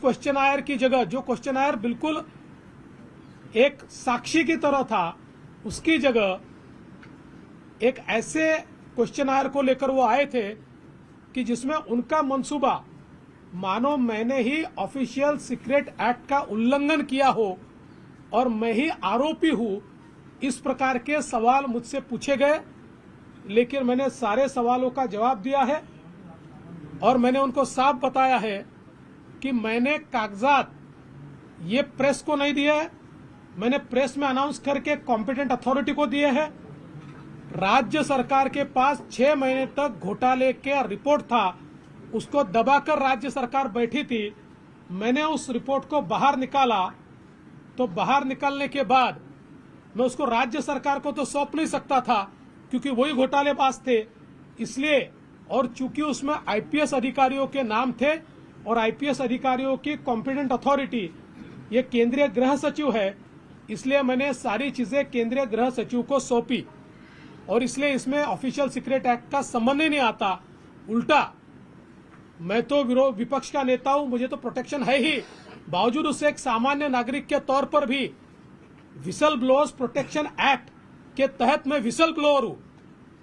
Question आयर की जगह, जो क्वेश्चन आयर बिल्कुल एक साक्षी की तरह था, उसकी जगह एक ऐसे क्वेश्चन आयर को लेकर वो आए थे कि जिसमें उनका मंसूबा, मानो मैंने ही ऑफिशियल सीक्रेट एक्ट का उल्लंघन किया हो और मैं ही आरोपी हूँ, इस प्रकार के सवाल मुझसे पूछे गए, लेकिन मैंने सारे सवालों का जवाब दिया है और मैंने उनको साफ़ बताया है कि मैंने कागजात, ये प्रेस को नहीं दिए हैं। मैंने प्रेस में अनाउंस करके कॉम्पिटेंट अथॉरिटी को दिए हैं। राज्य सरकार के पास छह महीने तक घोटाले के रिपोर्ट था। उसको दबाकर राज्य सरकार बैठी थी। मैंने उस रिपोर्ट को बाहर निकाला। तो बाहर निकालने के बाद मैं उसको राज्य सरकार को तो सौंप नहीं सकता था, क्योंकि वही घोटालेबाज थे। इसलिए, और चूँकि उसमें आईपीएस अधिकारियों के नाम थे और आईपीएस अधिकारियों की कॉम्पिटेंट अथॉरिटी ये केंद्रीय गृह सचिव है, इसलिए मैंने सारी चीज़ें केंद्रीय गृह सचिव को सौंपी। और इसलिए इसमें ऑफिशियल सीक्रेट एक्ट का संबंध ही नहीं आता। उल्टा, मैं तो विरोध विपक्ष का नेता हूँ, मुझे तो प्रोटेक्शन है ही। बावजूद उससे एक सामान्य नागरिक के तौर पर भी विसल ब्लोअर्स प्रोटेक्शन एक्ट के तहत मैं विसल ब्लोअर हूँ।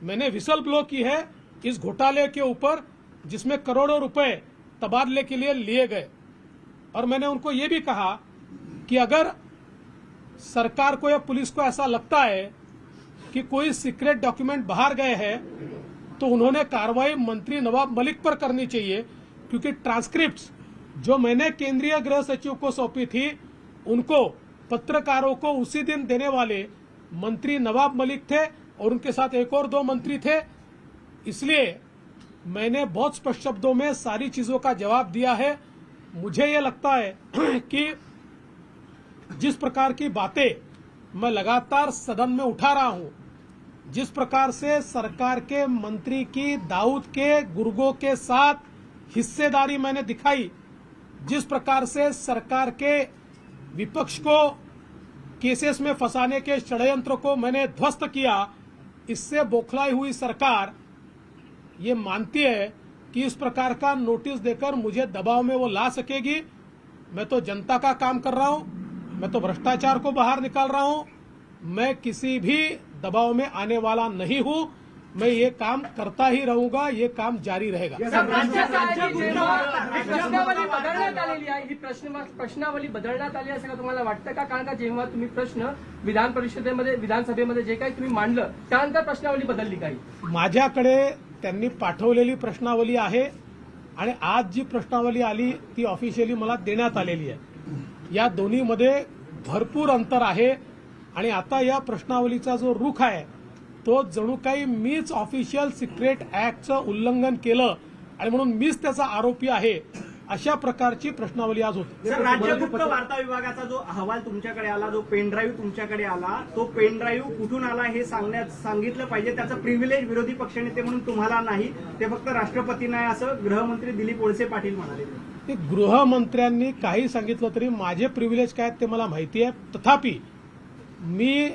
मैंने विसल ब्लो की है इस घोटाले के ऊपर, जिसमें करोड़ों रुपए तबादले के लिए लिए गए। और मैंने उनको ये भी कहा कि अगर सरकार को या पुलिस को ऐसा लगता है कि कोई सीक्रेट डॉक्यूमेंट बाहर गए हैं तो उन्होंने कार्रवाई मंत्री नवाब मलिक पर करनी चाहिए, क्योंकि ट्रांसक्रिप्ट जो मैंने केंद्रीय गृह सचिव को सौंपी थी, उनको, पत्रकारों को उसी दिन देने वाले मंत्री नवाब मलिक थे और उनके साथ एक और दो मंत्री थे। इसलिए मैंने बहुत स्पष्ट शब्दों में सारी चीज़ों का जवाब दिया है। मुझे ये लगता है कि जिस प्रकार की बातें मैं लगातार सदन में उठा रहा हूँ, जिस प्रकार से सरकार के मंत्री की, दाऊद के, गुर्गों के साथ हिस्सेदारी मैंने दिखाई, जिस प्रकार से सरकार के विपक्ष को केसेस में फंसाने के षड्यंत्र को मैंने ध्वस्त किया, इससे बौखलाई हुई सरकार ये मानती है कि इस प्रकार का नोटिस देकर मुझे दबाव में वो ला सकेगी। मैं तो जनता का काम कर रहा हूँ मैं तो भ्रष्टाचार को बाहर निकाल रहा हूँ मैं किसी भी दबाव में आने वाला नहीं हूँ मैं ये काम करता ही रहूँगा ये काम जारी रहेगा। प्रश्नावली बदलण्यात आलेली आहे. ही प्रश्न प्रश्नावली बदलण्यात आली असं का तुम्हाला वाटतं का? कारण का जेव्हा तुम्ही प्रश्न विधान परिषदेमध्ये विधानसभेमध्ये जे काही तुम्ही मांडलं त्यानंतर प्रश्नावली बदलली काही? माझ्याकडे त्यांनी पाठवलेली प्रश्नावली आहे आणि आज जी प्रश्नावली आली ती ऑफिशियली मला देण्यात आलेली आहे. या दोन्हीमध्ये भरपूर अंतर आहे आणि आता या प्रश्नावलीचा जो रुख आहे तो जणू काही मीच ऑफिशियल सिक्रेट ऍक्टचं उल्लंघन केलं आणि म्हणून मीच त्याचा आरोपी आहे अशा प्रकारची प्रश्नावली आज होती. सर राज्य गुप्त वार्ता विभागाचा जो अहवाल तुमच्याकडे आला जो पेनड्राईव्ह तुमच्याकडे आला तो पेनड्राईव्ह कुठून आला हे सांगण्यात सांगितलं पाहिजे. त्याचं प्रिव्हिलेज विरोधी पक्षनेते म्हणून तुम्हाला नाही. ते फक्त राष्ट्रपतींना आहे असं गृहमंत्री दिलीप वळसे पाटील म्हणाले. ते गृहमंत्र्यांनी काही सांगितलं तरी माझे प्रिव्हिलेज काय ते मला माहिती आहे. तथापि मी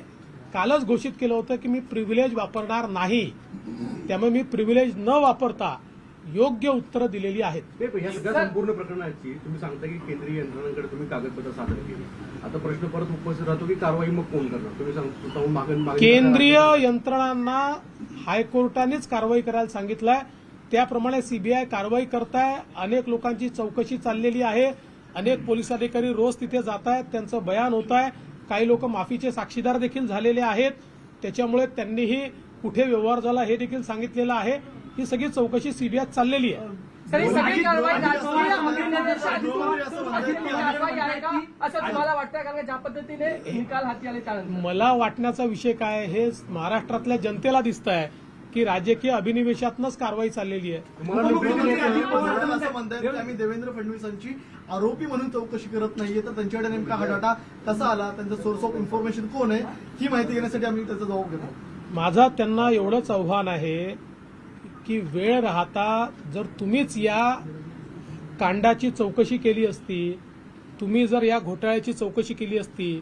कालच घोषित केलं होतं की मी प्रिव्हिलेज वापरणार नाही. त्यामुळे मी प्रिव्हिलेज न वापरता योग्य उत्तरं दिलेली आहेत. या सगळ्या संपूर्ण प्रकरणाची तुम्ही सांगता की केंद्रीय यंत्रणांकडे तुम्ही कागदपत्र सादर केली. आता प्रश्न परत उपस्थित राहतो की कारवाई मग कोण करणार? तुम्ही केंद्रीय यंत्रणांना हायकोर्टानेच कारवाई करायला सांगितलंय. त्याप्रमाणे सीबीआय कारवाई करत आहे अनेक लोकांची चौकशी चाललेली आहे. अनेक पोलीस अधिकारी रोज तिथे जात आहेत त्यांचं बयान होत आहे काही लोक माफीचे साक्षीदार देखील झालेले आहेत. त्याच्यामुळे त्यांनीही कुठे व्यवहार झाला हे देखील सांगितलेलं आहे. ही सगळी चौकशी सीबीआय चाललेली आहे. सर सगळी कारवाई राजकीय अभिनेत्यांची कारवाई आहे का? असं तुम्हाला वाटतं कारण का? ज्या पद्धतीने निकाल हाती आले त्यानंतर मला वाटण्याचा विषय काय आहे, हे महाराष्ट्रातल्या जनतेला दिसत आहे की राजकीय अभिनिवेशातनच कारवाई चाललेली आहे. तुम्हाला उपमुख्यमंत्री अजित पवार असं म्हणतात की आम्ही देवेंद्र फडणवीसांची आरोपी म्हणून चौकशी करत नाहीये. तर त्यांच्याकडे नेमका हा डाटा कसा आला? त्यांचा सोर्स ऑफ इन्फॉर्मेशन कोण आहे? ही माहिती घेण्यासाठी आम्ही त्याचा जबाब घेतो. माझा त्यांना एवढंच आव्हान आहे की वेळ राहता जर तुम्हीच या कांडाची चौकशी केली असती तुम्ही जर या घोटाळ्याची चौकशी केली असती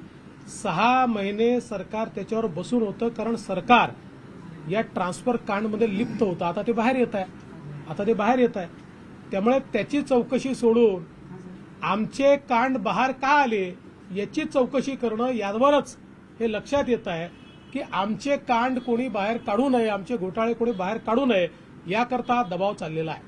सहा महिने सरकार त्याच्यावर बसून होतं कारण सरकार या ट्रान्सफर कांडमध्ये लिप्त होतं. आता ते बाहेर येत आहे. आता ते बाहेर येत आहे. त्यामुळे त्याची चौकशी सोडून आमचे कांड बाहेर का आले याची चौकशी करणं यावरच हे लक्षात येत आहे की आमचे कांड कोणी बाहेर काढू नये आमचे घोटाळे कोणी बाहेर काढू नये याकरता दबाव चाललेला आहे.